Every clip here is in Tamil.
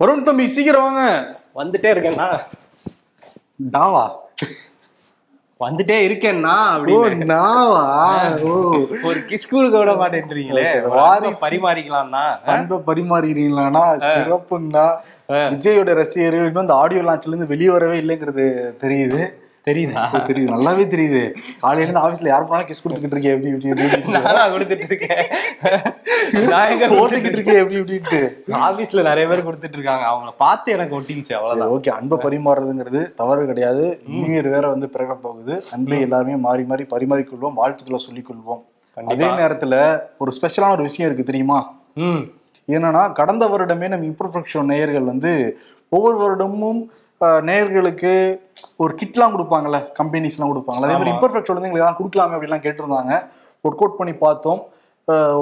வருண் தம்பி சீக்கிரம் வாங்க. வந்துட்டே இருக்கேன்னா டாவா. வந்துட்டே இருக்கேன்னா அப்படின்னு. நாவா ஓ. ஒரு கிஸ்கூலுக்கு விட மாட்டேன்றீங்களே. வாரிசு. பரிமாறிக்கலாம்னா அன்பை பரிமாறுகிறீங்களானா சிறப்புங்கண்ணா விஜயோட ரசிகர்கள் இன்னும் இந்த ஆடியோ லான்ச்ல இருந்து வெளியே வரவே இல்லைங்கிறது தெரியுது. தெரியுதா? தெரியுது. நல்லாவே தெரியுது. காலையில இருந்து ஆபீஸ்ல யார் போனாலும் கிஸ் கொடுத்துக்கிட்டு இருக்கேன் எப்படி இப்படி நானா கொடுத்துட்டு இருக்கேன். நான் எங்க ஓட்டுக்கிட்டு இருக்கேன் எப்படி இப்படின்ட்டு ஆபீஸ்ல நிறைய பேர் கொடுத்துட்டு இருக்காங்க. அவங்கள பார்த்து எனக்கு ஒட்டிக்கிச்சு அவ்வளவுதான். ஓகே அன்பை பரிமாறுறதுங்கிறது தவறு கிடையாது. இன்னும் வேற வந்து பிறக்க போகுது. அன்பை எல்லாருமே மாறி மாறி பரிமாறிக்கொள்வோம் வாழ்த்துக்களை சொல்லிக் கொள்வோம் அதே நேரத்துல ஒரு ஸ்பெஷலான ஒரு விஷயம் இருக்கு தெரியுமா? என்னன்னா கடந்த வருடமே நம்ம இம்ப்ரஃபெக்ஷன் நேயர்கள் வந்து ஒவ்வொரு வருடமும் அஹ், நேயர்களுக்கு ஒரு கிட்லாம் கொடுப்பாங்கல்ல கம்பெனிஸ்லாம் கொடுப்பாங்கல்ல. அதே மாதிரி ஆமா. இம்ப்ரஃபெக்ஷன் வந்து எங்களுக்கு எல்லாம் கொடுக்கலாமே அப்படிலாம் கேட்டிருந்தாங்க. ஒர்க் அவுட் பண்ணி பார்த்தோம்.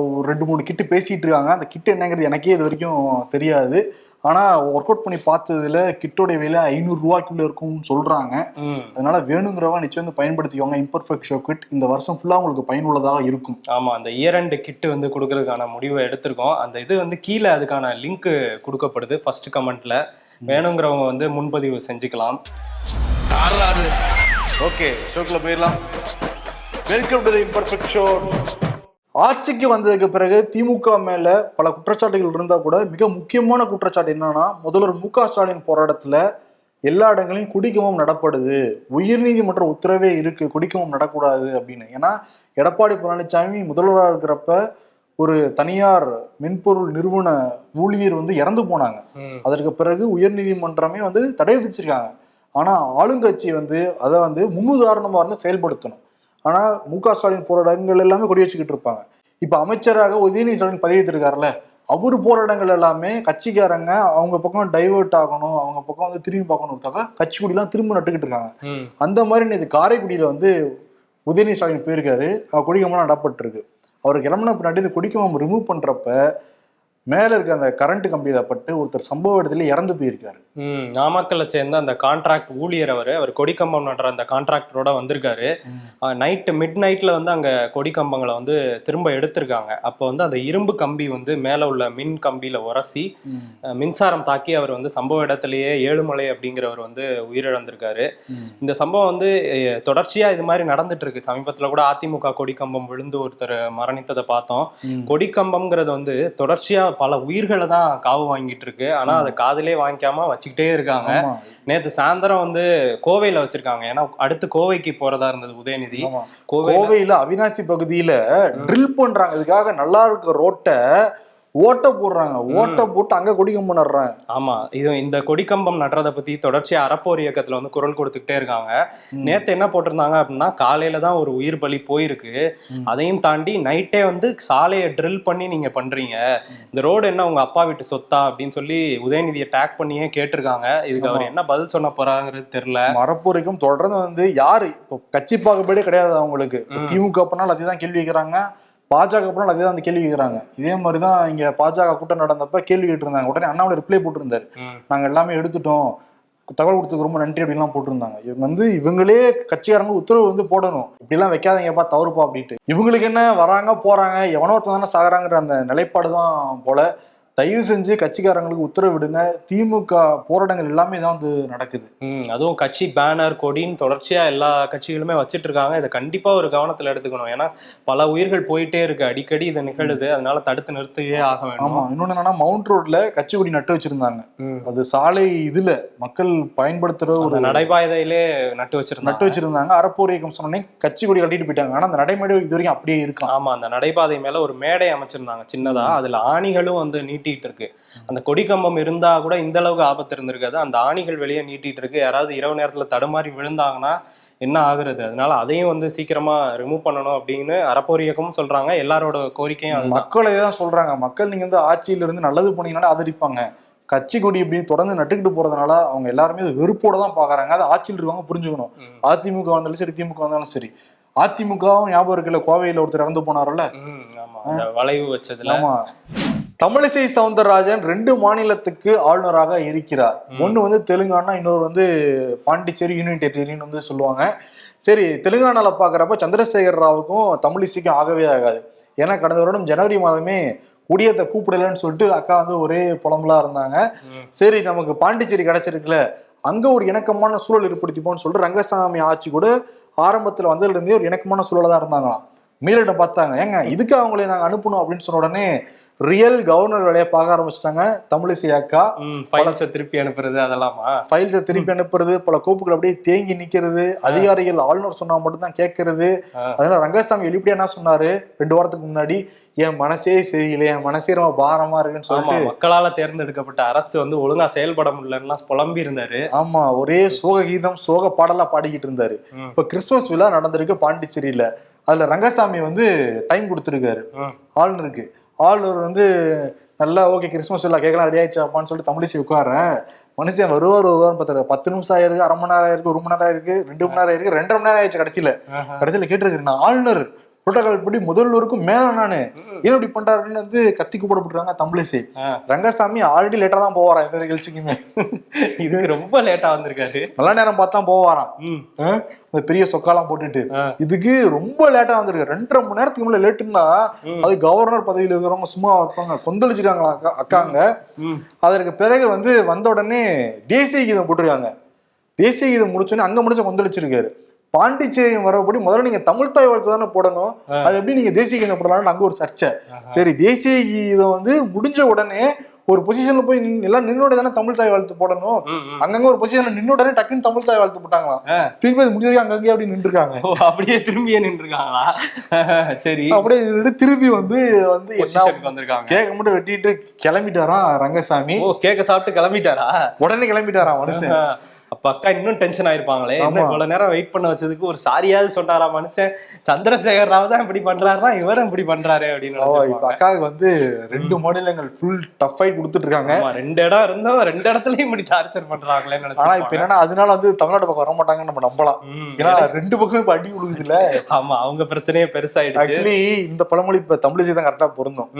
ஒரு ரெண்டு மூணு கிட்டு பேசிட்டு இருக்காங்க. அந்த கிட் என்னங்கிறது எனக்கே இது வரைக்கும் தெரியாது. ஆனா ஒர்க் அவுட் பண்ணி பார்த்ததுல கிட்டோட விலை ஐநூறு ரூபாய்க்குள்ள இருக்கும்னு சொல்றாங்க. ம். அதனால வேணுங்கிறவங்க நிச்சயம் வந்து பயன்படுத்திக்கோங்க. இம்பர்ஃபெக்ட் ஷோ கிட் இந்த வருஷம் ஃபுல்லா உங்களுக்கு பயனுள்ளதாக இருக்கும். ஆமா அந்த இயர் ரெண்டு கிட்டு வந்து கொடுக்கறதுக்கான முடிவை எடுத்திருக்கோம். அந்த இது வந்து கீழே அதுக்கான லிங்க் கொடுக்கப்படுது ஃபர்ஸ்ட் கமெண்ட்ல வேணுங்கிறவங்க வந்து முன்பதிவு செஞ்சுக்கலாம். ஓகே ஷோக்குள்ள போயிடலாம். Welcome to the imperfect show ஆட்சிக்கு வந்ததுக்கு பிறகு திமுக மேல பல குற்றச்சாட்டுகள் இருந்தா கூட மிக முக்கியமான குற்றச்சாட்டு என்னன்னா முதல்வர் மு க ஸ்டாலின் போராட்டத்துல எல்லா இடங்களையும் குடிக்கமும் நடப்படுது. உயர்நீதிமன்ற உத்தரவே இருக்கு குடிக்கமும் நடக்கூடாது அப்படின்னு. ஏன்னா எடப்பாடி பழனிசாமி முதல்வராக இருக்கிறப்ப ஒரு தனியார் மென்பொருள் நிறுவன ஊழியர் வந்து இறந்து போனாங்க. அதற்கு பிறகு உயர்நீதிமன்றமே வந்து தடை விதிச்சிருக்காங்க. ஆனா ஆளுங்கட்சி வந்து அதை வந்து முன்னுதாரணமா இருந்து செயல்படுத்தணும். ஆனா மு க ஸ்டாலின் போற இடங்கள் எல்லாமே கொடி வச்சுக்கிட்டு இருப்பாங்க. இப்ப அமைச்சராக உதயநிதி ஸ்டாலின் பதவி இருக்காருல்ல அவர் போற இடங்கள் எல்லாமே கட்சிக்காரங்க அவங்க பக்கம் டைவர்ட் ஆகணும் அவங்க பக்கம் வந்து திரும்பி பார்க்கணுக்காக கட்சி கொடிலாம் திரும்ப நட்டுக்கிட்டு இருக்காங்க. அந்த மாதிரி நேற்று காரைக்குடியில வந்து உதயநிதி ஸ்டாலின் போயிருக்காரு. கொடிக்கம்பம் நடப்பட்டிருக்கு. அவர் கிளம்புன பின்னாடி இந்த கொடிக்கம்பம் ரிமூவ் பண்ணுறப்ப மேல இருக்க அந்த கரண்ட் கம்பியில பட்டு ஒருத்தர் சம்பவ இடத்துல இறந்து போயிருக்காரு. நாமக்கல்ல சேர்ந்த அந்த கான்ட்ராக்ட் ஊழியர் அவர் அவர் கொடிக்கம்பம் நடுற அந்த கான்ட்ராக்டரோட வந்திருக்காரு. நைட்டு மிட் நைட்ல வந்து அங்க கொடிக்கம்பங்களை வந்து திரும்ப எடுத்திருக்காங்க. அப்போ வந்து அந்த இரும்பு கம்பி வந்து மேல உள்ள மின் கம்பியில உரசி மின்சாரம் தாக்கி அவர் வந்து சம்பவ இடத்துலயே ஏழுமலை அப்படிங்கிறவர் வந்து உயிரிழந்திருக்காரு. இந்த சம்பவம் வந்து தொடர்ச்சியா இது மாதிரி நடந்துட்டு இருக்கு சமீபத்துல கூட அதிமுக கொடிக்கம்பம் விழுந்து ஒருத்தர் மரணித்ததை பார்த்தோம். கொடிக்கம்பம்ங்கிறது வந்து தொடர்ச்சியா பல உயிர்களை தான் காவு வாங்கிட்டு இருக்கு. ஆனா அதை காதிலே வாங்கிக்காம வச்சுக்கிட்டே இருக்காங்க. நேத்து சாயந்தரம் வந்து கோவையில வச்சிருக்காங்க. ஏன்னா அடுத்து கோவைக்கு போறதா இருந்தது உதயநிதி. கோவையில அவினாசி பகுதியில ட்ரில் பண்றாங்க. இதுக்காக நல்லா இருக்க ரோட்டை. ஓட்ட போடுறாங்க. ஓட்ட போட்டு அங்க கொடிக்கம்பம் நடுறாங்க. ஆமா. இது இந்த கொடிக்கம்பம் நடுறதை பத்தி தொடர்ச்சியா அறப்போர் இயக்கத்துல வந்து குரல் கொடுத்துக்கிட்டே இருக்காங்க. நேத்து என்ன போட்டிருந்தாங்க அப்படின்னா காலையில தான் ஒரு உயிர் பலி போயிருக்கு. அதையும் தாண்டி நைட்டே வந்து சாலையை ட்ரில் பண்ணி நீங்க பண்றீங்க. இந்த ரோடு என்ன உங்க அப்பா வீட்டு சொத்தா அப்படின்னு சொல்லி உதயநிதியை டேக் பண்ணியே கேட்டிருக்காங்க. இதுக்கு அவர் என்ன பதில் சொன்ன போறாங்கிறது தெரியல. மரப்பூரிக்கும் தொடர்ந்து வந்து யாரு? இப்போ கட்சி பாகுபாடே கிடையாது அவங்களுக்கு. திமுக பண்ணாலும் அதே தான் கேள்வி கேட்கறாங்க பாஜக பண்ணாலும் அதே தான் அந்த கேள்வி கேட்கறாங்க இதே மாதிரி தான் இங்க பாஜக கூட்டம் நடந்தப்ப கேள்வி கேட்டிருந்தாங்க. உடனே அண்ணாமலை ரிப்ளை போட்டிருந்தாரு. ம். நாங்க எல்லாமே எடுத்துட்டோம். தகவல் கொடுத்ததுக்கு ரொம்ப நன்றி அப்படின்லாம் போட்டிருந்தாங்க. இவங்க வந்து இவங்களே கட்சிக்காரங்க உத்தரவு வந்து போடணும். இப்படிலாம் வைக்காதீங்கப்பா தவறுப்பா அப்படின்ட்டு. இவங்களுக்கு என்ன வராங்க போறாங்க எவனோ ஒருத்தன் தானே சாகுறாங்கிற அந்த நிலைப்பாடு தான் போல. தயவு செஞ்சு கட்சிக்காரங்களுக்கு உத்தரவு விடுங்க திமுக போராட்டங்கள் எல்லாமே தான் வந்து நடக்குது. ம் அதுவும் கட்சி பேனர் கொடின்னு தொடர்ச்சியா எல்லா கட்சிகளுமே வச்சிட்டு இருக்காங்க இதை கண்டிப்பா ஒரு கவனத்துல எடுத்துக்கணும். ஏன்னா பல உயிர்கள் போயிட்டே இருக்கு. அடிக்கடி இது நிகழுது. அதனால தடுத்து நிறுத்தியே ஆக ஆமா. வேணும் இன்னொன்னு என்னன்னா மவுண்ட் ரோட்ல கட்சி கொடி நட்டு வச்சிருந்தாங்க. அது சாலை இதுல மக்கள் பயன்படுத்துற ஒரு நடைபாதையிலே நட்டு வச்சிருந்தாங்க. நட்டு வச்சிருந்தாங்க. அறப்போர் இயக்கம் சொன்னோடனே கட்சி கொடி கட்டிட்டு போயிட்டாங்க. ஆனா அந்த நடைமுறை இது வரைக்கும் அப்படியே இருக்கான். ஆமா. அந்த நடைபாதை மேல ஒரு மேடை அமைச்சிருந்தாங்க. சின்னதா. அதுல ஆணிகளும் வந்து நீட்டிட்டு இருக்கு அந்த கொடி கம்பம் இருந்தா கூட இந்த அளவுக்கு ஆபத்து இருந்திருக்காது. அந்த ஆணிகள் வெளியே நீட்டிட்டு இருக்கு யாராவது இரவு நேரத்துல தடுமாறி விழுந்தாங்கன்னா என்ன ஆகுறது? அதனால அதையும் வந்து சீக்கிரமா ரிமூவ் பண்ணணும் அப்படின்னு அறப்போர் இயக்கமும் சொல்றாங்க. எல்லாரோட கோரிக்கையும் மக்கள் தான் சொல்றாங்க. மக்கள் நீங்க வந்து ஆட்சியில இருந்து நல்லது பண்ணீங்கன்னா ஆதரிப்பாங்க கட்சி கொடி இப்படின்னு தொடர்ந்து நட்டுக்கிட்டு போறதுனால அவங்க எல்லாருமே அது வெறுப்போட தான் பாக்குறாங்க. அது ஆட்சியில் இருக்கவங்க புரிஞ்சுக்கணும். அதிமுக வந்தாலும் சரி திமுக வந்தாலும் சரி. அதிமுகவும் ஞாபகம் இருக்குல்ல? கோவையில ஒருத்தர் இறந்து போனார்ல வளைவு வச்சதுல. ஆமா. தமிழிசை சவுந்தரராஜன் ரெண்டு மாநிலத்துக்கு ஆளுநராக இருக்கிறார். ஒன்னு வந்து தெலுங்கானா இன்னொரு வந்து பாண்டிச்சேரி யூனியன் டெரிட்டரின்னு வந்து சொல்லுவாங்க. சரி தெலுங்கானால பாக்குறப்ப சந்திரசேகர் ராவுக்கும் தமிழிசைக்கும் ஆகவே ஆகாது. ஏன்னா கடந்த வருடம் ஜனவரி மாதமே உடியத்தை கூப்பிடலன்னு சொல்லிட்டு அக்கா வந்து ஒரே புலம்பலா இருந்தாங்க. சரி நமக்கு பாண்டிச்சேரி கிடைச்சிருக்குல்ல அங்க ஒரு இணக்கமான சூழல் ஏற்படுத்திப்போம்னு சொல்லிட்டு ரங்கசாமி ஆட்சி கூட ஆரம்பத்துல வந்ததுல இருந்தே ஒரு இணக்கமான சூழலா தான் இருந்தாங்களாம். மேலிடம் பார்த்தாங்க. ஏங்க இதுக்கு அவங்களை நாங்க அனுப்பணும் அப்படின்னு சொன்ன உடனே ரியல் கவர்னர் வேலையை பார்க்க ஆரம்பிச்சிட்டாங்க. தமிழிசை அக்கா ஃபைல்ஸை திருப்பி அனுப்புறது அதெல்லாமா? ஃபைல்ஸை திருப்பி அனுப்புறது பல கோப்புகள் அப்படியே தேங்கி நிக்கிறது அதிகாரிகள் ஆளுநர் சொன்னா மட்டும் தான் கேட்கறது. அதனால ரங்கசாமி வெளிப்படையா என்ன சொன்னாரு? ரெண்டு வாரத்துக்கு முன்னாடி என் மனசே சரியில்லை என் மனசே ரொம்ப பாரமா இருக்குன்னு சொல்லிட்டு மக்களால தேர்ந்தெடுக்கப்பட்ட அரசு வந்து ஒழுங்கா செயல்பட முடியலன்னா புலம்பி இருந்தாரு. ஆமா ஒரே சோக கீதம் சோக பாடலா பாடிக்கிட்டு இருந்தாரு. இப்ப கிறிஸ்துமஸ் விழா நடந்திருக்கு பாண்டிச்சேரியில. அதுல ரங்கசாமி வந்து டைம் கொடுத்துருக்காரு. ஆளுநருக்கு ஆளுநர் வந்து நல்லா ஓகே கிறிஸ்துமஸ் விழா கேட்கலாம் ரெடி ஆயிடுச்சு அப்பான்னு சொல்லிட்டு தமிழிசை உட்கார மனுஷன் வருவார் வருவார் பார்த்தாரு. பத்து நிமிஷம் ஆயிருக்கு அரை மணி நேரம் ஆயிருக்கு ஒரு மணி நேரம் ஆயிருக்கு ரெண்டு மணி நேரம் ஆயிருக்கு ரெண்டரை மணி நேரம் ஆயிடுச்சு கடைசியில. கடைசியில நான் ஆளுநர் புரோட்டோகால் படி முதல்வருக்கும் மேல நானு. ஏன் இப்படி பண்றாருன்னு வந்து கத்தி கூப்பிடப்பட்டுருக்காங்க தமிழிசை. ரங்கசாமி ஆல்ரெடி லேட்டா தான் போவாராம் எந்த நிகழ்ச்சிக்குமே? இதுக்கு ரொம்ப லேட்டா வந்திருக்காரு. நல்ல நேரம் பார்த்தா போவாராம்? அந்த பெரிய சொக்காலாம் போட்டுட்டு. இதுக்கு ரொம்ப லேட்டா வந்திருக்கு ரெண்டரை மணி நேரத்துக்கு முன்னாடி லேட்டுன்னா. அது கவர்னர் பதவியில இருக்கிறவங்க சும்மா வைப்பாங்க கொந்தளிச்சிருக்காங்களா அக்கா அக்காங்க. அதற்கு பிறகு வந்து வந்த உடனே தேசிய கீதம் போட்டிருக்காங்க. தேசிய கீதம் முடிச்சோடனே அங்க முடிச்ச கொந்தளிச்சிருக்காரு. பாண்டிச்சேரி வரபடி முதல்ல நீங்க தமிழ் தாய் வாழ்த்து தானே போடணும். அது எப்படி நீங்க தேசிய கீதம் போடலாம்னு அங்க ஒரு சர்ச்சை. சரி தேசிய கீதம் வந்து முடிஞ்ச உடனே ஒரு பொசிஷன்ல போய் எல்லாம் நின்னோட தானே தமிழ் தாய் வாழ்த்து போடணும். அங்கங்க ஒரு பொசிஷன்ல நின்ன உடனே டக்குன்னு தமிழ் தாய் வாழ்த்து போட்டாங்களாம். ஆ. திருப்பி அது முடிஞ்ச வரைக்கும் அங்கங்கே அப்படி நின்று இருக்காங்க ஓ அப்படியே திரும்பியே நின்றுருக்காங்களா? சரி. அப்படியே நின்னுட்டு திருப்பி வந்து வந்து வந்திருக்காங்க. கேக்க மட்டும் வெட்டிட்டு கிளம்பிட்டாராம் ரங்கசாமி. ஓ கேக்க சாப்பிட்டு கிளம்பிட்டாரா? உடனே கிளம்பிட்டாராம் மனுஷன். அப்ப அக்கா இன்னும் டென்ஷன் ஆயிருப்பாங்களே? என்ன. இவ்வளவு நேரம் வெயிட் பண்ண வச்சதுக்கு ஒரு சாரியாவது சொன்னாரா மனுஷன்? சந்திரசேகர் ராவ் தான் இப்படி பண்றாருன்னா இவரும் இப்படி பண்றாரு அப்படின்னு இப்ப. அக்காவுக்கு வந்து ரெண்டு மாநிலங்கள் ஃபுல் டஃப் ஃபைட் கொடுத்துட்டு இருக்காங்க ரெண்டு இடம் இருந்தோம் ரெண்டு இடத்துலயும் இப்படி டார்ச்சர் பண்றாங்களேன்னு ஆனா இப்ப. என்னன்னா அதனால வந்து தமிழ்நாடு பக்கம் வர மாட்டாங்கன்னு நம்ம நம்பலாம். ஏன்னா ரெண்டு பக்கமும் இப்ப அடி உழுகுது இல்ல ஆமா அவங்க பிரச்சனையே பெருசாயிடுச்சு. ஆக்சுவலி இந்த பழமொழி இப்ப தமிழிசை தான் கரெக்டா பொருந்தும்.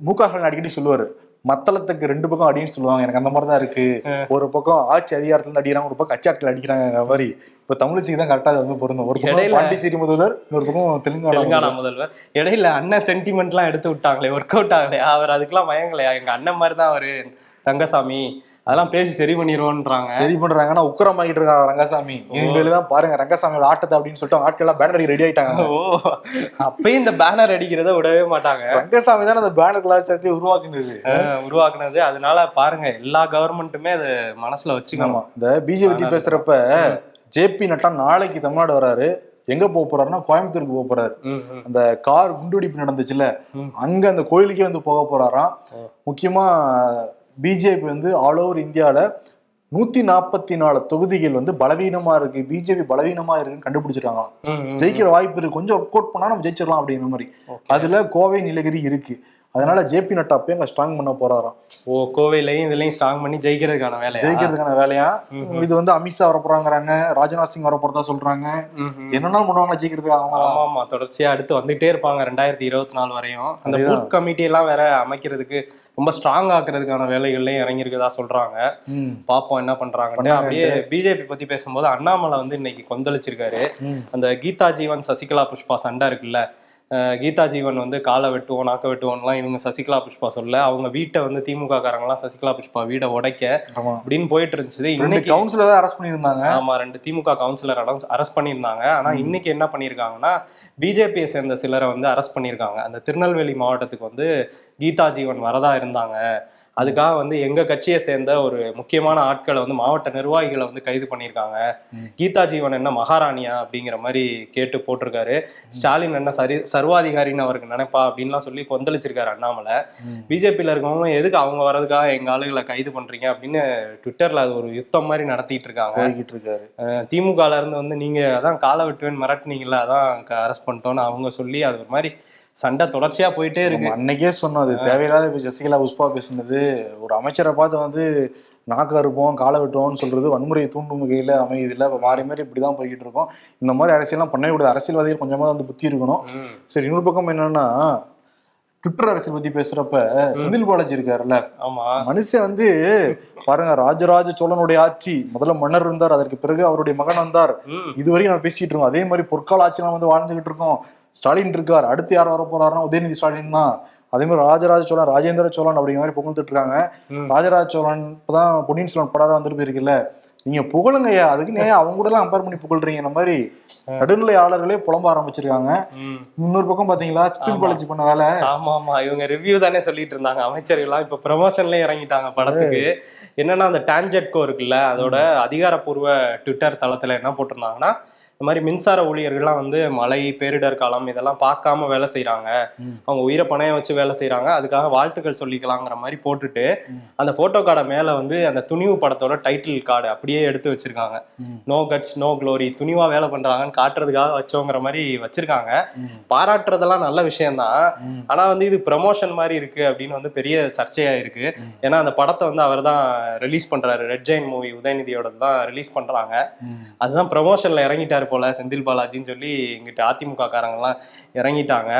மு. க ஸ்டாலின் அடிக்கடி சொல்லுவாரு மத்தளத்துக்கு ரெண்டு பக்கம் அடின்னு சொல்லுவாங்க. எனக்கு அந்த மாதிரி தான் இருக்கு ஒரு பக்கம் ஆட்சி அதிகாரத்துல அடிக்கிறாங்க ஒரு பக்கம் கட்சி ஆட்கள் அடிக்கிறாங்க மாதிரி. இப்ப தமிழிசைக்கு தான் கரெக்டா அது வந்து பொருந்தும். ஒரு பக்கம் பாண்டிச்சேரி முதல்வர் இன்னொரு பக்கம் தெலுங்கானா. முதல்வர். இடையில அண்ணன் சென்டிமெண்ட் எல்லாம் எடுத்து விட்டாங்களே ஒர்க் அவுட் ஆகலையா? அவர் அதுக்கெல்லாம் மயங்கலையா? எங்க அண்ணன் மாதிரி தான் அவரு ரங்கசாமி. அதெல்லாம் பேசி சரி பண்ணிடுவோன்றாங்க சரி பண்றாங்கன்னா உக்கரமாக்கிட்டு இருக்காங்க ரங்கசாமி. தான் பாருங்க ரங்கசாமியோட ஆட்டத்தை அப்படின்னு சொல்லிட்டு ஆட்கள் எல்லாம் பேனர் அடி ரெடி ஆயிட்டாங்க. ஓ. அப்பயும் இந்த பேனர் அடிக்கிறத விடவே மாட்டாங்க. ரங்கசாமி தான் அந்த பேனர் கலாச்சாரத்தை உருவாக்குனது. உருவாக்குனது. அதனால பாருங்க எல்லா கவர்மெண்ட்டுமே அது மனசுல வச்சுக்கணும். இந்த பிஜேபி பத்தி பேசுறப்ப ஜேபி நட்டா நாளைக்கு தமிழ்நாடு வராரு. எங்க போக போறாருன்னா கோயம்புத்தூருக்கு போக போறாரு. அந்த கார் குண்டுவெடிப்பு நடந்துச்சுல. அங்க அந்த கோயிலுக்கே வந்து போக போறாராம். முக்கியமா பிஜேபி வந்து ஆல் ஓவர் இந்தியால நூத்தி நாற்பத்தி நாலு தொகுதிகள் வந்து பலவீனமா இருக்கு. பிஜேபி பலவீனமா இருக்குன்னு ம். ஜெயிக்கிற வாய்ப்பு இருக்கு. கொஞ்சம் ஒர்க் அவுட் பண்ணா நம்ம ஜெயிச்சிடலாம் அப்படிங்கிற மாதிரி. அதுல கோவை நீலகிரி இருக்கு. அதனால ஜேபி நட்டா போய் அங்க ஸ்ட்ராங் பண்ண போறாராம் ஓ கோவையிலையும் இதுலயும் ஸ்ட்ராங் பண்ணி ஜெயிக்கிறதுக்கான வேலையா ஜெயிக்கிறதுக்கான வேலையா. இது வந்து அமித்ஷா வர போறாங்கிறாங்க ராஜ்நாத் சிங் வர போறதா சொல்றாங்க. என்னன்னாலும் பண்ணுவாங்க ஜெயிக்கிறதுக்கு அவங்க ஆமா ஆமா தொடர்ச்சியா அடுத்து வந்துட்டே இருப்பாங்க ரெண்டாயிரத்தி இருபத்தி நாலு வரையும் அந்த. பூத் கமிட்டி எல்லாம் வேற அமைக்கிறதுக்கு ரொம்ப ஸ்ட்ராங் ஆக்குறதுக்கான வேலைகள்லயும் இறங்கியிருக்கதா சொல்றாங்க பாப்போம் என்ன பண்றாங்கன்னு. அப்படியே பிஜேபி பத்தி பேசும்போது அண்ணாமலை வந்து இன்னைக்கு கொந்தளிச்சிருக்காரு. அந்த கீதா ஜீவன் சசிகலா புஷ்பா சண்டை இருக்குல்ல கீதா ஜீவன் வந்து காலை வெட்டுவோம் நாக்க வெட்டுவோம்லாம் இவங்க சசிகலா புஷ்பா சொல்ல. அவங்க வீட்டை வந்து திமுக காரங்கலாம் சசிகலா புஷ்பா வீடை உடைக்க அப்படின்னு போயிட்டு இருந்துச்சு. இன்னைக்கு கவுன்சிலர் அரெஸ்ட் பண்ணியிருந்தாங்க. ஆமா ரெண்டு திமுக கவுன்சிலர் அரெஸ்ட் பண்ணியிருந்தாங்க. ஆனா இன்னைக்கு என்ன பண்ணியிருக்காங்கன்னா பிஜேபியை சேர்ந்த சிலரை வந்து அரெஸ்ட் பண்ணியிருக்காங்க. அந்த திருநெல்வேலி மாவட்டத்துக்கு வந்து கீதா ஜீவன் வரதா இருந்தாங்க. அதுக்காக வந்து எங்க கட்சியை சேர்ந்த ஒரு முக்கியமான ஆட்களை வந்து மாவட்ட நிர்வாகிகளை வந்து கைது பண்ணியிருக்காங்க. கீதா ஜீவன் என்ன மகாராணியா அப்படிங்கிற மாதிரி கேட்டு போட்டிருக்காரு. ஸ்டாலின் என்ன சரி சர்வாதிகாரின்னு அவருக்கு நினைப்பா அப்படின்லாம் சொல்லி கொந்தளிச்சிருக்காரு அண்ணாமலை. பிஜேபியில் இருக்கவங்க எதுக்கு அவங்க வர்றதுக்காக எங்க ஆளுகளை கைது பண்றீங்க அப்படின்னு ட்விட்டர்ல அது ஒரு யுத்தம் மாதிரி நடத்திட்டு இருக்காங்க. திமுகல இருந்து வந்து நீங்க அதான் காலை வெட்டுவேன் மிரட்டுனீங்கல்ல அதான் அரெஸ்ட் பண்ணிட்டோம்னு அவங்க சொல்லி அது ஒரு மாதிரி சண்டை தொடர்ச்சியா போயிட்டே இருக்கு. அன்னைக்கே சொன்னோம் அது தேவையில்லாத இப்ப சசிகலா புஷ்பா பேசுனது. ஒரு அமைச்சரை பார்த்து வந்து நாக்கு அறுப்போம் காலை வெட்டுவோம்னு சொல்றது வன்முறையை தூண்டும் வகையில அமையுது இல்ல இப்ப மாறி மாறி இப்படிதான் போய்கிட்டு இருக்கோம். இந்த மாதிரி அரசியல்லாம் பண்ணவே கூடாது. அரசியல்வாதிகள் கொஞ்சமா வந்து புத்தி இருக்கணும். சரி இன்னொரு பக்கம் என்னன்னா ட்விட்டர் அரசியல் பத்தி பேசுறப்ப செந்தில் பாலாஜி இருக்காருல்ல. ஆமா. மனுஷன் வந்து பாருங்க ராஜராஜ சோழனுடைய ஆட்சி. முதல்ல மன்னர் இருந்தார் அதற்கு பிறகு அவருடைய மகன் வந்தார். இதுவரையும் நம்ம பேசிட்டு இருக்கோம். அதே மாதிரி பொற்கால ஆட்சியெல்லாம் வந்து வாழ்ந்துகிட்டு இருக்கோம். ஸ்டாலின் இருக்கார். அடுத்து யார் வர போறாருன்னா உதயநிதி ஸ்டாலின் தான். அதே மாதிரி ராஜராஜ சோழன் ராஜேந்திர சோழன் அப்படிங்கிற மாதிரி புகழ்ந்துட்டு இருக்காங்க. ராஜராஜ சோழன் இப்பதான் பொன்னியின் செல்வன் படம் வந்துட்டு போயிருக்குல்ல. நீங்க புகழுங்கய்யா அதுக்கு நீங்க அவங்க கூட எல்லாம் கம்பேர் பண்ணி புகழ்றீங்க. இந்த மாதிரி நடுநிலையாளர்களே புலம்ப ஆரம்பிச்சிருக்காங்க. இன்னொரு பக்கம் பாத்தீங்களா ஸ்பின். பாலாஜி பண்ண வேலை. ஆமா ஆமா. இவங்க ரிவ்யூ தானே சொல்லிட்டு இருந்தாங்க. அமைச்சர்கள்லாம் இப்ப ப்ரமோஷன்ல இறங்கிட்டாங்க படத்துக்கு. என்னன்னா அந்த டான்ஜெட்கோ இருக்குல்ல அதோட அதிகாரப்பூர்வ ட்விட்டர் தளத்துல என்ன போட்டிருந்தாங்கன்னா இந்த மாதிரி மின்சார ஊழியர்கள்லாம் வந்து மழை பேரிடர் காலம் இதெல்லாம் பார்க்காம வேலை செய்றாங்க ம். அவங்க உயிரை பணையம் வச்சு வேலை செய்றாங்க அதுக்காக வாழ்த்துக்கள் சொல்லிக்கலாங்கிற மாதிரி போட்டுட்டு. அந்த போட்டோ கார்டை மேல வந்து அந்த துணிவு படத்தோட டைட்டில் கார்டு அப்படியே எடுத்து வச்சிருக்காங்க. நோ கட்ஸ் நோ க்ளோரி துணிவா வேலை பண்றாங்கன்னு காட்டுறதுக்காக வச்சோங்கிற மாதிரி வச்சிருக்காங்க. பாராட்டுறதெல்லாம் நல்ல விஷயம்தான். ஆனா வந்து இது ப்ரமோஷன் மாதிரி இருக்கு அப்படின்னு வந்து பெரிய சர்ச்சையா இருக்கு. ஏன்னா அந்த படத்தை வந்து அவர் தான் ரிலீஸ் பண்றாரு ரெட் ஜெயின் மூவி உதயநிதியோட தான் ரிலீஸ் பண்றாங்க. அதுதான் ப்ரமோஷன்ல இறங்கிட்டாரு போல செந்தில் பாலாஜின்னு சொல்லி இங்கிட்ட அதிமுக காரங்க எல்லாம் இறங்கிட்டாங்க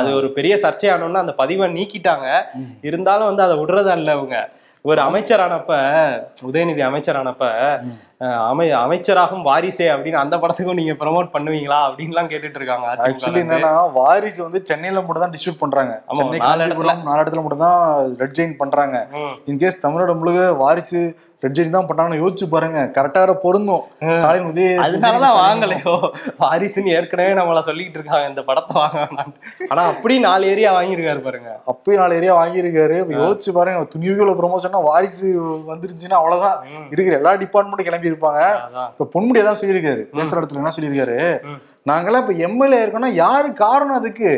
அது ஒரு பெரிய சர்ச்சையானோன்னா அந்த பதிவை நீக்கிட்டாங்க. இருந்தாலும் வந்து அதை விடுறதா இல்ல அவங்க ஒரு அமைச்சரானப்ப உதயநிதி அமைச்சரானப்ப அமை அமைச்சராகும் வாரிசே அப்படின்னு அந்த படத்துக்கும் நீங்க ப்ரமோட் பண்ணுவீங்களா அப்படின்லாம் கேட்டுட்டு இருக்காங்க ஆக்சுவலி என்னன்னா வாரிசு வந்து சென்னையில மட்டும் தான் டிஸ்ட்ரிபியூட் பண்றாங்க. நாலு இடத்துல. மட்டும் தான் ரெட் ஜெயின் பண்றாங்க. இன்கேஸ் தமிழ்நாடு முழுக்க வாரிசு ரெட் ஜெயின் தான் பண்ணாங்கன்னு யோசிச்சு பாருங்க. கரெக்டா பொருந்தும். ஸ்டாலின் உதய அதனாலதான் வாங்கலையோ? வாரிசுன்னு ஏற்கனவே நம்மள சொல்லிட்டு இருக்காங்க இந்த படத்தை வாங்க. ஆனா அப்படி நாலு ஏரியா வாங்கியிருக்காரு பாருங்க. அப்பயும் நாலு ஏரியா வாங்கியிருக்காரு. யோசிச்சு பாருங்க துணிவுகள ப்ரொமோஷனா வாரிசு வந்துருச்சுன்னா அவ்வளவுதான். இருக்கிற எல்லா டிபார்ட்மெண்ட்டும் கிளம்பி இருப்பாங்க இப்ப பொன்முடியா தான் சொல்லியிருக்காரு. பேசுற இடத்துல என்ன சொல்லியிருக்காரு. நாங்கெல்லாம் இப்ப எம்எல்ஏ இருக்கோம்னா யாரு காரணம் அதுக்கு.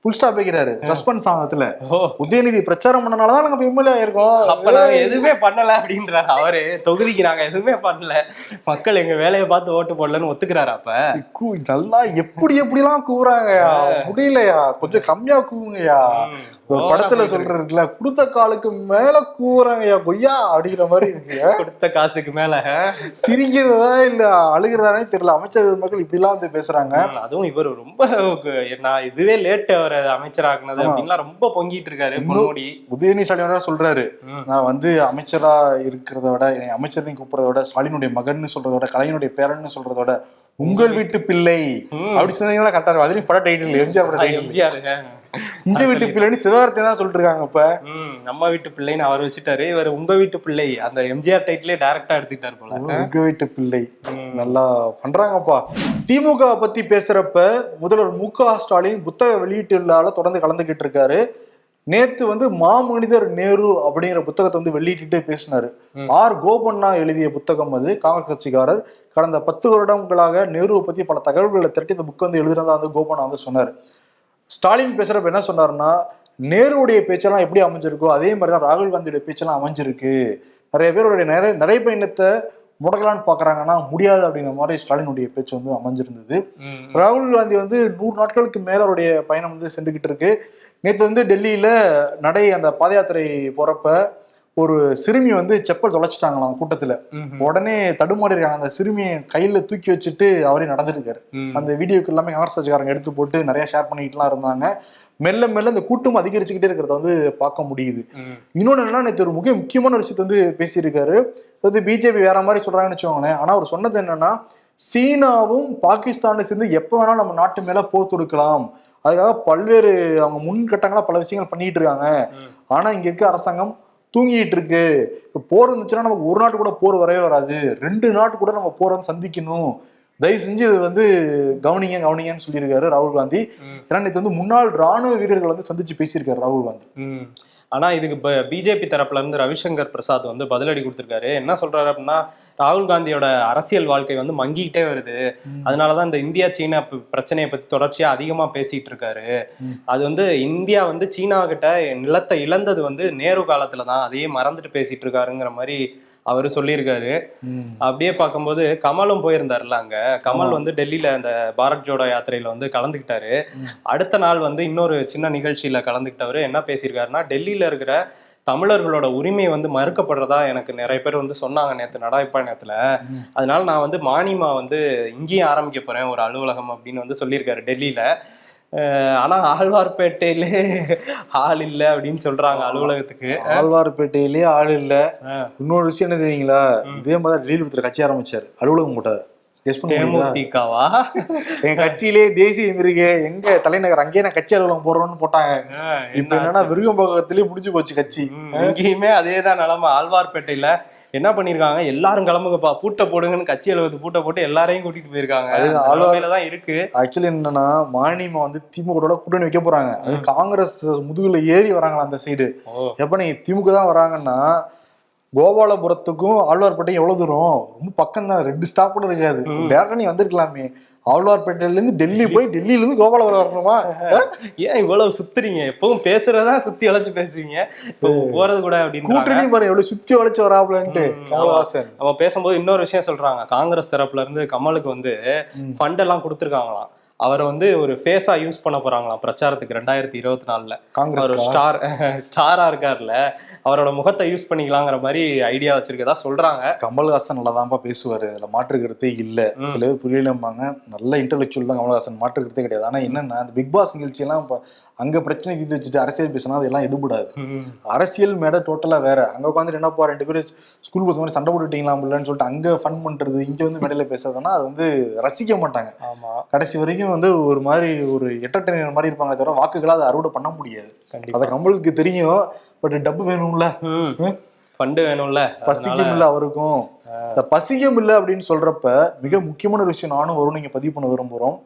புல் ஸ்டாப் வைக்கிறாரு. சஸ்பென்ஸ் ஆகத்துல ஓ. உதயநிதி பிரச்சாரம் பண்ணனாலதான் நாங்க இப்ப எம்எல்ஏ ஆயிருக்கோம். அப்ப நாங்க எதுவுமே பண்ணல அப்படின்றாரு அவரு. தொகுதிக்கு நாங்க எதுவுமே பண்ணல. மக்கள் எங்க வேலையை பார்த்து ஓட்டு போடலன்னு ஒத்துக்கிறாரு அப்ப. நல்லா எப்படி எப்படி எல்லாம் கூவுறாங்கயா முடியலையா? கொஞ்சம் கம்மியா ஓவரா படத்துல சொல்றதுல கொடுத்த காலுக்கு மேல கூவுறாங்கய்யா கொய்யா அப்படிங்கிற மாதிரி இருக்கு. கொடுத்த காசுக்கு மேல சிரிக்கிறதா இல்ல அழுகிறதானே தெரியல. அமைச்சர் மக்கள் இப்படி எல்லாம் வந்து பேசுறாங்க. அதுவும் இவர் ரொம்ப நான் இதுவே லேட் அவர் அமைச்சராக்குனது ஆமா. அப்படின்லாம் ரொம்ப பொங்கிட்டு இருக்காரு பொன்முடி உதயநிதி ஸ்டாலின் சொல்றாரு. நான் வந்து அமைச்சரா இருக்கிறத விட என்னை அமைச்சர்னு கூப்பிடுறத விட ஸ்டாலினுடைய மகன் சொல்றத விட கலைஞனுடைய பேரன்னு சொல்றத விட உங்கள் வீட்டு பிள்ளை. அப்படி சொன்னீங்கன்னா கரெக்டா இருக்கும். அதுலயும் பட டைட்டில் எம்ஜிஆர் எம்ஜிஆருங்க உங்க வீட்டு பிள்ளைன்னு சிவகார்த்தை தான் சொல்லிட்டு இருக்காங்க இப்ப நம்ம வீட்டு பிள்ளைன்னு அவர் வச்சுட்டாரு. இவர் உங்க வீட்டு பிள்ளை. அந்த எம்ஜிஆர் டைட்டிலே டைரக்டா எடுத்துக்கிட்டாரு போல. உங்க வீட்டு பிள்ளை. நல்லா பண்றாங்கப்பா. திமுக பத்தி பேசுறப்ப முதல்வர் மு க ஸ்டாலின் புத்தக வெளியீட்டு தொடர்ந்து கலந்துகிட்டு இருக்காரு. நேத்து வந்து மாமனிதர் நேரு அப்படிங்கிற புத்தகத்தை வந்து வெளியிட்டு பேசினாரு. ஆர் கோபண்ணா எழுதிய புத்தகம் அது காங்கிரஸ் கட்சிக்காரர். கடந்த பத்து வருடங்களாக நேருவை பத்தி பல தகவல்களை திரட்டி இந்த புக் வந்து எழுதுனதா வந்து கோபண்ணா வந்து சொன்னார். ஸ்டாலின் பேசுறப்ப என்ன சொன்னாருன்னா நேருவுடைய பேச்செல்லாம் எப்படி அமைஞ்சிருக்கோ அதே மாதிரி தான் ராகுல் காந்தியுடைய பேச்செல்லாம் அமைஞ்சிருக்கு. நிறைய பேருடைய நிறைய நடைப்பயணத்தை முடக்கலான்னு பாக்குறாங்கன்னா முடியாது அப்படிங்கிற மாதிரி ஸ்டாலினுடைய பேச்சு வந்து அமைஞ்சிருந்தது. ராகுல் காந்தி வந்து நூறு நாட்களுக்கு மேல அவருடைய பயணம் வந்து சென்றுகிட்டு இருக்கு நேற்று வந்து டெல்லியில நடை அந்த பாத யாத்திரை போறப்ப ஒரு சிறுமி வந்து செப்பல் தொலைச்சிட்டாங்களாம் கூட்டத்துல. உடனே தடுமாறி இருக்காங்க அந்த சிறுமியை கையில தூக்கி வச்சுட்டு அவரே நடந்திருக்காரு. அந்த வீடியோக்கு எல்லாமே காங்கிரஸ் கட்சிக்காரங்க எடுத்து போட்டு நிறைய ஷேர் பண்ணிக்கிட்டுலாம் இருந்தாங்க மெல்ல மெல்ல இந்த கூட்டம் அதிகரிச்சுக்கிட்டே இருக்கிறத வந்து பார்க்க முடியுது. இன்னொன்னு என்னன்னா நேற்று ஒரு முக்கிய முக்கியமான விஷயத்தை வந்து பேசியிருக்காரு. அதாவது பிஜேபி வேற மாதிரி சொல்றாங்கன்னு வச்சுக்கோங்களேன். ஆனா அவர் சொன்னது என்னன்னா சீனாவும் பாகிஸ்தானும் சேர்ந்து எப்ப வேணாலும் நம்ம நாட்டு மேல போர் தொடுக்கலாம். அதுக்காக பல்வேறு அவங்க முன்கட்டங்களா பல விஷயங்கள் பண்ணிட்டு இருக்காங்க. ஆனா இங்க இருக்க அரசாங்கம் தூங்கிட்டு இருக்கு. போர் இருந்துச்சுன்னா நமக்கு ஒரு நாட்டு கூட போர் வரவே வராது. ரெண்டு நாட்டு கூட நம்ம போரை சந்திக்கணும். தயவு செஞ்சு இது வந்து கவனிங்க கவனிங்கன்னு சொல்லியிருக்காரு ராகுல் காந்தி. ஏன்னா நேற்று வந்து முன்னாள் ராணுவ வீரர்கள் வந்து சந்திச்சு பேசியிருக்காரு ராகுல் காந்தி. ம். ஆனா இதுக்கு இப்ப பிஜேபி தரப்புல இருந்து ரவிசங்கர் பிரசாத் வந்து பதிலடி கொடுத்திருக்காரு. என்ன சொல்றாரு அப்படின்னா ராகுல் காந்தியோட அரசியல் வாழ்க்கை வந்து மங்கிக்கிட்டே வருது. அதனாலதான் இந்த இந்தியா சீனா பிரச்சனையை பத்தி தொடர்ச்சியா அதிகமா பேசிட்டு இருக்காரு. அது வந்து இந்தியா வந்து சீனா கிட்ட நிலத்தை இழந்தது வந்து நேரு காலத்துல தான். அதையே மறந்துட்டு பேசிட்டு இருக்காருங்கிற மாதிரி அவரு சொல்லியிருக்காரு. அப்படியே பார்க்கும்போது கமலும் போயிருந்தாருல அங்க கமல். வந்து டெல்லியில அந்த பாரத் ஜோடோ யாத்திரையில வந்து கலந்துக்கிட்டாரு. அடுத்த நாள் வந்து இன்னொரு சின்ன நிகழ்ச்சியில கலந்துக்கிட்டவரு என்ன பேசியிருக்காருன்னா டெல்லியில இருக்கிற தமிழர்களோட உரிமை வந்து மறுக்கப்படுறதா எனக்கு நிறைய பேர் வந்து சொன்னாங்க நேற்று நடாய்ப்பாயணத்துல ம். அதனால நான் வந்து மானிமா வந்து இங்கேயும் ஆரம்பிக்க போறேன் ஒரு அலுவலகம் அப்படின்னு வந்து சொல்லியிருக்காரு டெல்லியில ஆனா ஆழ்வார்பேட்டையிலே ஆள் இல்லை அப்படின்னு சொல்றாங்க அலுவலகத்துக்கு. ஆழ்வார்பேட்டையிலேயே ஆள் இல்ல. இன்னொரு விஷயம் என்ன தெரியுங்களா. இதே மாதிரி டெல்லியில் ஒருத்தர் கட்சி ஆரம்பிச்சாரு. அலுவலகம் முடியுதா? தேமுதிகவா? எங்க கட்சியிலே தேசிய மிருக எங்க தலைநகர் அங்கேயே நான் கட்சி அலுவலகம் போறோம்னு போட்டாங்க. இப்ப என்னன்னா விருகம்பகத்திலேயே முடிஞ்சு போச்சு கட்சி. ம், இங்கேயுமே அதேதான் நிலைமை. ஆழ்வார்பேட்டையில என்ன பண்ணிருக்காங்க? எல்லாரும் கிளம்புங்கப்பா. பூட்டை போடுங்கன்னு கட்சி அலுவலகத்து பூட்டை போட்டு எல்லாரையும் கூட்டிட்டு போயிருக்காங்க. அது நிலைமையில தான் இருக்கு. ஆக்சுவலி என்னன்னா மானியமா வந்து திமுக கூட்டணி வைக்க போறாங்க. அது காங்கிரஸ் முதுகுல ஏறி வராங்களா அந்த சைடு எப்ப நீங்க திமுக தான் வராங்கன்னா கோபாலபுரத்துக்கும் ஆழ்வார்பேட்டையும் எவ்வளவு தூரம்? ரொம்ப பக்கம் தான் ரெண்டு ஸ்டாப் கூட இருக்காது. டேரக்டா நீ வந்திருக்கலாமே. ஆழ்வார்பேட்டையில இருந்து டெல்லி போய் டெல்லியில இருந்து கோபாலபுரம் வரணுமா? ஏன் இவ்வளவு சுத்துறீங்க? எப்பவும் பேசுறதா சுத்தி அழைச்சு பேசுவீங்க. போறது கூட அப்படின்னு கூட்டணி பாரு எவ்வளவு சுத்தி வளைச்சு வராப்லன்ட்டு. நம்ம பேசும்போது இன்னொரு விஷயம் சொல்றாங்க. காங்கிரஸ் தரப்புல இருந்து கமலுக்கு வந்து ஃபண்ட் எல்லாம் கொடுத்துருக்காங்களாம். அவரை வந்து ஒரு ஃபேஸா யூஸ் பண்ண போறாங்களாம். பிரச்சாரத்துக்கு ரெண்டாயிரத்தி இருபத்தி நாலுல. காங்கிரஸ் ஸ்டார் ஸ்டாரா இருக்காருல்ல அவரோட முகத்தை யூஸ் பண்ணிக்கலாங்கிற மாதிரி ஐடியா வச்சிருக்கதா சொல்றாங்க. கமல்ஹாசன் நல்லாதான்ப்பா பேசுவாரு. அதுல மாற்று கருத்தே இல்ல. சில பேர் புரியலம்பாங்க. நல்ல இன்டெலெக்சுவல் தான் கமல்ஹாசன். மாற்று கருத்தே கிடையாது. ஆனா என்னன்னா அந்த பிக் பாஸ் நிகழ்ச்சி எல்லாம் அங்க பிரச்சனை தீர்த்து வச்சுட்டு அரசியல் பேசினா அதெல்லாம் எடுபடாது. அரசியல் மேடை டோட்டலா வேற. அங்க உட்காந்து என்னப்பா ரெண்டு பேரும் ஸ்கூல் பஸ் மாதிரி சண்டை போட்டுட்டீங்களாம்லன்னு சொல்லிட்டு அங்க ஃபன் பண்றது இங்க வந்து மேடையில பேசுறதுன்னா அது வந்து ரசிக்க மாட்டாங்க. ஆமா. கடைசி வரைக்கும் வந்து ஒரு மாதிரி ஒரு என்டர்டைனர் மாதிரி இருப்பாங்க தவிர வாக்குகளை அதை அறுவடை பண்ண முடியாது. அதை கமலுக்கு தெரியும் பட் டப்பு வேணும்ல. ஃபண்டு வேணும்ல. பசிக்கும் இல்ல அவருக்கும். இந்த பசிக்கும் இல்ல அப்படின்னு சொல்றப்ப மிக முக்கியமான ஒரு விஷயம் நானும் வரும் நீங்க பதிவு பண்ண விரும்புறோம்.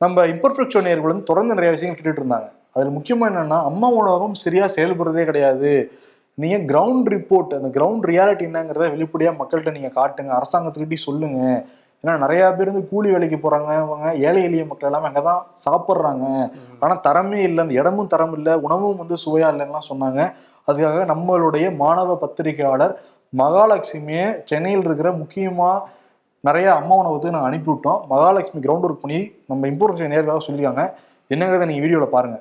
நம்ம இம்பர்ஃபெக்ட் ஷோ நேயர்கள் வந்து தொடர்ந்து நிறைய விஷயங்கள் கேட்டுட்டு இருந்தாங்க. அதுல முக்கியமா என்னன்னா அம்மா உணவகம் சரியா செயல்படுறதே கிடையாது. நீங்க கிரவுண்ட் ரிப்போர்ட் அந்த கிரவுண்ட் ரியாலிட்டி என்னங்கிறத வெளிப்படையா மக்கள்கிட்ட நீங்க காட்டுங்க. அரசாங்கத்துக்கிட்டே சொல்லுங்க. ஏன்னா நிறைய பேர் வந்து கூலி வேலைக்கு போறாங்க. அவங்க ஏழை எளிய மக்கள் எல்லாமே அங்கதான் சாப்பிட்றாங்க. ஆனா தரமே இல்லை. அந்த இடமும் தரம் இல்லை. உணவும் வந்து சுவையா இல்லைன்னா சொன்னாங்க. அதுக்காக நம்மளுடைய மாணவ பத்திரிகையாளர் மகாலட்சுமியை சென்னையில் இருக்கிற முக்கியமா நிறைய அம்மா உணவகத்துக்கு நாங்கள் அனுப்பிவிட்டோம். மகாலட்சுமி கிரவுண்ட் ஒர்க் பண்ணி நம்ம இம்பார்ட்டன்ஸ் நேர்களாக சொல்லியிருக்காங்க. என்னங்கிறத நீங்க வீடியோல பாருங்க.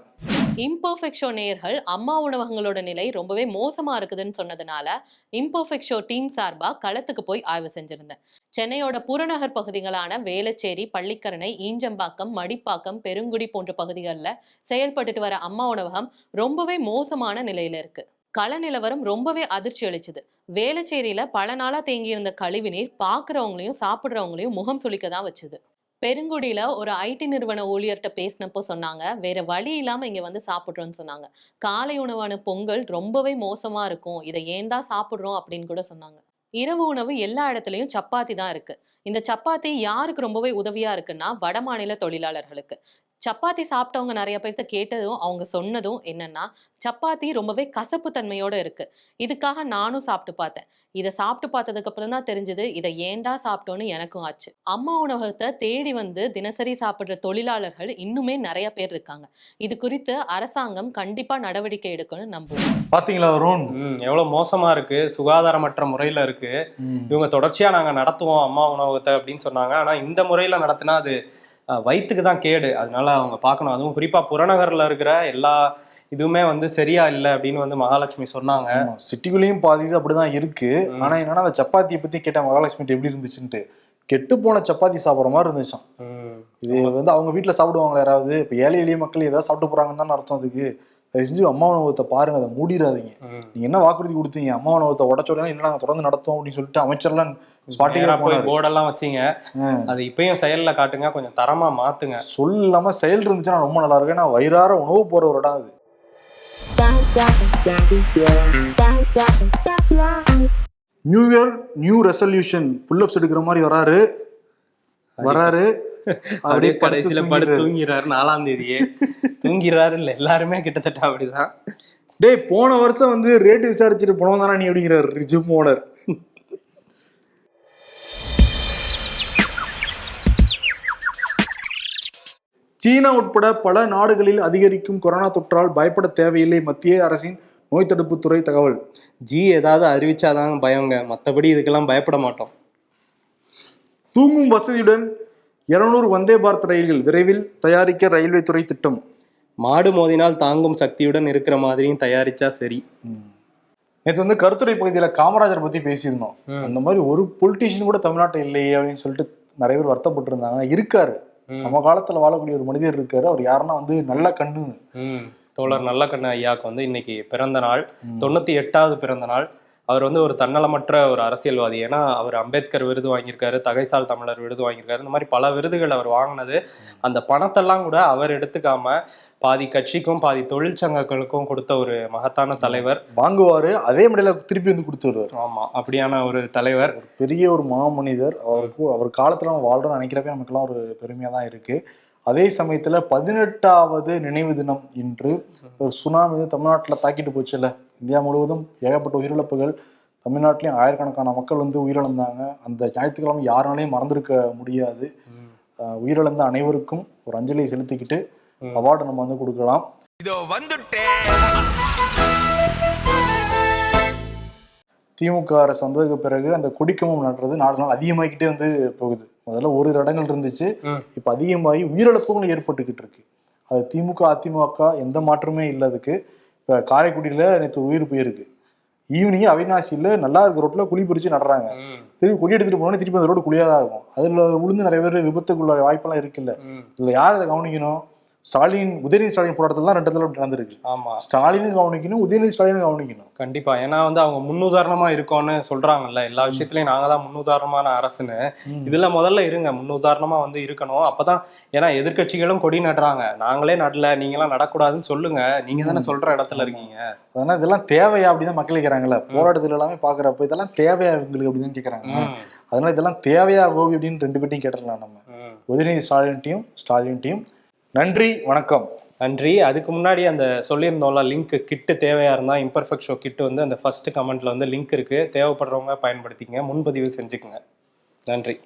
இம்பர்ஃபெக்ட் ஷோ நேயர்கள் அம்மா உணவகங்களோட நிலை ரொம்பவே மோசமா இருக்குதுன்னு சொன்னதுனால இம்பர்ஃபெக்ட் ஷோ டீம் சார்பா களத்துக்கு போய் ஆய்வு செஞ்சிருந்தேன். சென்னையோட புறநகர் பகுதிகளான வேலச்சேரி பள்ளிக்கரணை ஈஞ்சம்பாக்கம் மடிப்பாக்கம் பெருங்குடி போன்ற பகுதிகளில் செயல்பட்டுட்டு வர அம்மா உணவகம் ரொம்பவே மோசமான நிலையில இருக்கு. கள நிலவரம் ரொம்பவே அதிர்ச்சி அளிச்சுது. வேலச்சேரியில பல நாளா தேங்கியிருந்த கழிவுநீர் பாக்குறவங்களையும் சாப்பிடுறவங்களையும் முகம் சுளிக்க தான் வச்சுது. பெருங்குடியில ஒரு ஐடி நிறுவன ஊழியர்கிட்ட பேசினப்போ சொன்னாங்க வேற வழி இல்லாம இங்க வந்து சாப்பிடுறோம்னு சொன்னாங்க. காலை உணவான பொங்கல் ரொம்பவே மோசமா இருக்கும். இதை ஏன் தான் சாப்பிடுறோம்? அப்படின்னு கூட சொன்னாங்க. இரவு உணவு எல்லா இடத்துலயும் சப்பாத்தி தான் இருக்கு. இந்த சப்பாத்தி யாருக்கு ரொம்பவே உதவியா இருக்குன்னா வடமாநில தொழிலாளர்களுக்கு. சப்பாத்தி சாப்பிட்டவங்க நிறைய பேர்த்த கேட்டதும் அவங்க சொன்னதும் என்னன்னா சப்பாத்தி ரொம்பவே கசப்பு தன்மையோட இருக்கு. இதுக்காக நானும் சாப்பிட்டு பார்த்தேன். இதை சாப்பிட்டு பார்த்ததுக்கு அப்புறம் தான் தெரிஞ்சது இதை ஏன்டா சாப்பிட்டோன்னு எனக்கும் ஆச்சு. அம்மா உணவகத்தை தேடி வந்து தினசரி சாப்பிடுற தொழிலாளர்கள் இன்னுமே நிறைய பேர் இருக்காங்க. இது குறித்து அரசாங்கம் கண்டிப்பா நடவடிக்கை எடுக்கணும்னு நம்புவோம். பாத்தீங்களா வருண் ம் எவ்வளவு மோசமா இருக்கு சுகாதாரமற்ற முறையில இருக்கு. இவங்க தொடர்ச்சியா நாங்க நடத்துவோம் அம்மா உணவகத்தை அப்படின்னு சொன்னாங்க. ஆனா இந்த முறையில நடத்தினா அது அஹ், வயித்துக்கு தான் கேடு. அதனால அவங்க பார்க்கணும். அதுவும் குறிப்பா புறநகர்ல இருக்கிற எல்லா இதுவுமே வந்து சரியா இல்லை அப்படின்னு வந்து மகாலட்சுமி சொன்னாங்க. சிட்டிக்குள்ளேயும் பாதி இது அப்படிதான் இருக்கு. ஆனா என்னன்னா அந்த சப்பாத்தியை பத்தி கேட்டேன் மகாலட்சுமி எப்படி இருந்துச்சுன்ட்டு. கெட்டு போன சப்பாத்தி சாப்பிட்ற மாதிரி இருந்துச்சாம். ம், இது வந்து அவங்க வீட்டில் சாப்பிடுவாங்களா யாராவது? இப்போ ஏழை எளிய மக்கள் ஏதாவது சாப்பிட்டு போறாங்கன்னு தானே அர்த்தம் அதுக்கு. தயவு செஞ்சு அம்மா உணவகத்தை பாருங்க. அதை மூடிடாதீங்க. நீங்க என்ன வாக்குறுதி கொடுத்தீங்க? அம்மா உணவகத்தை உடச்ச உடனே என்ன நாங்க தொடர்ந்து நடத்துவோம் அப்படின்னு சொல்லிட்டு அமைச்சர்லாம் போர்டெல்லாம் வச்சீங்க. அது இப்பயும் செயல்ல காட்டுங்க கொஞ்சம் தரமா மாத்துங்க. சொல் இல்லாம செயல் இருந்துச்சுன்னா ரொம்ப நல்லா இருக்கும். ஏன்னா வயிறார உணவு போற ஒரு இடம் அது. New year new resolution pullups எடுக்கிற மாதிரி வராரு. வராரு. அப்படியே கடைசியில படுத்து தூங்கிடுறாரு. தூங்கிறாரு நாலாம் தேதியே. தூங்கிறாரு இல்ல எல்லாருமே கிட்டத்தட்ட அப்படிதான். டேய் போன வருஷம் வந்து ரேட் விசாரிச்சுட்டு போனோம் தானே நீ அப்படிங்கிறாரு. Gym owner. சீனா உட்பட பல நாடுகளில் அதிகரிக்கும் கொரோனா தொற்றால் பயப்பட தேவையில்லை மத்திய அரசின் நோய் தடுப்புத் துறை தகவல். ஜி ஏதாவது அறிவிச்சாதான் பயங்க மத்தபடி இதுக்கெல்லாம் பயப்பட மாட்டோம். தூங்கும் வசதியுடன் 200 வந்தே பாரத் ரயில்கள் விரைவில் தயாரிக்க ரயில்வே துறை திட்டம். மாடு மோதினால் தாங்கும் சக்தியுடன் இருக்கிற மாதிரியும் தயாரிச்சா சரி. நேற்று வந்து கருத்துரை பகுதியில காமராஜர் பத்தி பேசியிருந்தோம். அந்த மாதிரி ஒரு பொலிட்டீஷியன் கூட தமிழ்நாட்டில் இல்லையே அப்படின்னு சொல்லிட்டு நிறைய பேர் வருத்தப்பட்டு இருந்தாங்க இருக்காரு. ம். சமகாலத்துல வாழக்கூடிய ஒரு மனிதர் இருக்காரு. அவர் யாருன்னா வந்து நல்ல கண்ணு. தோழர் நல்லக்கண்ண ஐயாக்கு வந்து இன்னைக்கு பிறந்த நாள். தொண்ணூத்தி எட்டாவது பிறந்த நாள். அவர் வந்து ஒரு தன்னலமற்ற ஒரு அரசியல்வாதி. ஏன்னா அவர் அம்பேத்கர் விருது வாங்கியிருக்காரு தகைசால் தமிழர் விருது வாங்கியிருக்காரு. இந்த மாதிரி பல விருதுகள் அவர் வாங்கினது. அந்த பணத்தெல்லாம் கூட அவர் எடுத்துக்காம பாதி கட்சிக்கும் பாதி தொழிற்சங்கங்களுக்கும் கொடுத்த ஒரு மகத்தான தலைவர். வாங்குவாரு அதே மடையில திருப்பி வந்து கொடுத்து வருவார். ஆமா அப்படியான ஒரு தலைவர். பெரிய ஒரு மாமனிதர் அவருக்கு அவர் காலத்துல நம்ம வாழ்றோம்னு நினைக்கிறப்ப நமக்கெல்லாம் ஒரு பெருமையா தான் இருக்கு. அதே சமயத்துல பதினெட்டாவது நினைவு தினம் இன்று ஒரு சுனாமி தமிழ்நாட்டுல தாக்கிட்டு போச்சுல்ல. இந்தியா முழுவதும் ஏகப்பட்ட உயிரிழப்புகள். தமிழ்நாட்டிலையும் ஆயிரக்கணக்கான மக்கள் வந்து உயிரிழந்தாங்க. அந்த ஞாயிற்றுக்கிழமை யாருனாலையும் மறந்திருக்க முடியாது. உயிரிழந்த அனைவருக்கும் ஒரு அஞ்சலியை செலுத்திக்கிட்டு. அவார்டு நம்ம வந்து கொடுக்கலாம். இதோ வந்துட்டேன் திமுக அரசு வந்ததுக்கு பிறகு அந்த கொடிக்கம்பம் நடுறது நாலு நாள் அதிகமாகிக்கிட்டே வந்து போகுது. முதல்ல ஒரு இடங்கள் இருந்துச்சு. இப்ப அதிகமாகி உயிரிழப்புகளும் ஏற்பட்டுக்கிட்டு இருக்கு. அது திமுக அதிமுக எந்த மாற்றமே இல்லை அதுக்கு. இப்ப காரைக்குடியில நேற்று உயிர் போயிருக்கு. ஈவினிங் அவினாசியில நல்லா இருக்க ரோட்ல குழி பறிச்சு நடுறாங்க. திருப்பி குழி எடுத்துட்டு போனோடனே திருப்பி அந்த ரோடு குழியா தான் இருக்கும் அதுல விழுந்து நிறைய பேர் விபத்துக்குள்ள வாய்ப்பெல்லாம் இருக்குல்ல. இதுல யார் அதை கவனிக்கணும்? ஸ்டாலின் உதயநிதி ஸ்டாலின் போராட்டத்துல தான் ரெண்டு இடத்துல நடந்திருக்கு. ஆமா. ஸ்டாலினும் கவனிக்கணும் உதயநிதி ஸ்டாலினும் கவனிக்கணும். கண்டிப்பா. ஏன்னா வந்து அவங்க முன்னுதாரணமா இருக்கோம்னு சொல்றாங்கல்ல. எல்லா விஷயத்துலயும் நாங்க தான் முன்னுதாரணமான அரசுன்னு. இதுல முதல்ல இருங்க. முன்னுதாரணமா வந்து இருக்கணும். அப்பதான் ஏன்னா எதிர்க்கட்சிகளும் கொடி நடுறாங்க. நாங்களே நடல. நீங்க எல்லாம் நடக்கூடாதுன்னு சொல்லுங்க. நீங்க தானே சொல்ற இடத்துல இருக்கீங்க. அதனால இதெல்லாம் தேவையா அப்படின்னு மக்கள் கேட்கறாங்கல்ல போராட்டத்துல எல்லாமே பாக்குறப்ப இதெல்லாம் தேவையா இவங்களுக்கு அப்படின்னு கேட்கறாங்க அதனால இதெல்லாம் தேவையா கோபி அப்படின்னு ரெண்டு பேர்ட்டையும் கேட்டுடலாம் நம்ம. உதயநிதி ஸ்டாலின்ட்டையும் ஸ்டாலின்ட்டையும் நன்றி வணக்கம். நன்றி. அதுக்கு முன்னாடி அந்த சொல்லியிருந்தோம்ல லிங்க் கிட்டு தேவையா இருந்தா இம்பர்ஃபெக்ட் ஷோ கிட்டு வந்து அந்த ஃபர்ஸ்ட் கமெண்ட்ல வந்து லிங்க் இருக்கு. தேவைப்படுறவங்க பயன்படுத்திங்க முன்பதிவு செஞ்சுக்கோங்க. நன்றி.